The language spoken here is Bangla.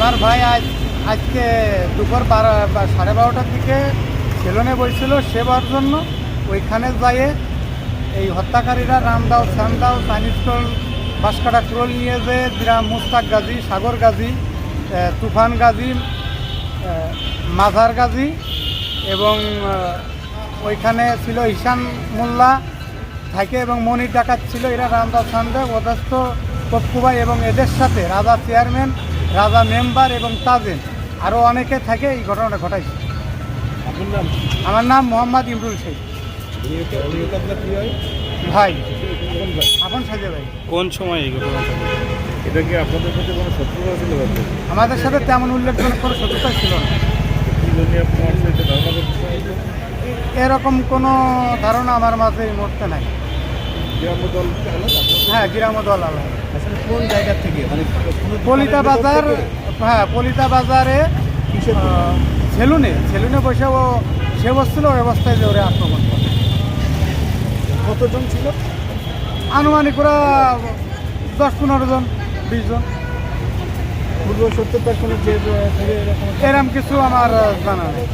আমার ভাই আজ, আজকে দুপুর বারো সাড়ে বারোটার দিকে সেলুনে বসছিল সেবার জন্য। ওইখানে যাইয়ে এই হত্যাকারীরা রামদাও শ্যামদাও চাইনিজ টোল বাঁশকাটা ক্রোল নিয়ে যে দিরাম মুস্তাক গাজী, সাগর গাজী তুফান গাজী মাজার গাজী এবং ওইখানে ছিল ঈশান মোল্লা থাকে এবং মনির ডাকাত ছিল। এরা রামদাস সান্দে অদস্ত পপ্পুভাই এবং এদের সাথে রাজা চেয়ারম্যান রাজা মেম্বার এবং তাজেন আরও অনেকে থাকে এই ঘটনাটা ঘটাইছে। আমার নাম মোহাম্মদ ইমরুল শেখ। ভাই। আপন সাজে ভাই। কোন সময় এই ঘটনাটা ঘটে? এটা কি আপনাদের সাথে কোনো শত্রুতা ছিল আমাদের সাথে তেমন উল্লেখজনক কোনো শত্রুতা ছিল না। এরকম কোনো ধারণা আমার মাঝে এই মুহূর্তে নাই। হ্যাঁ গ্রাম দল আলাদা। কোন জায়গা থেকে? মানে পলিতা বাজার হ্যাঁ পলিতা বাজারে সেলুনে সেলুনে বসে ও সে বসছিল ওই অবস্থায় যে ওরে আক্রমণ করে। কতজন ছিল? আনুমানিক ওরা দশ পনেরো জন বিশ জন। পূর্ব সত্যতার কোনো যে এরকম এরম কিছু আমার জানা নেই।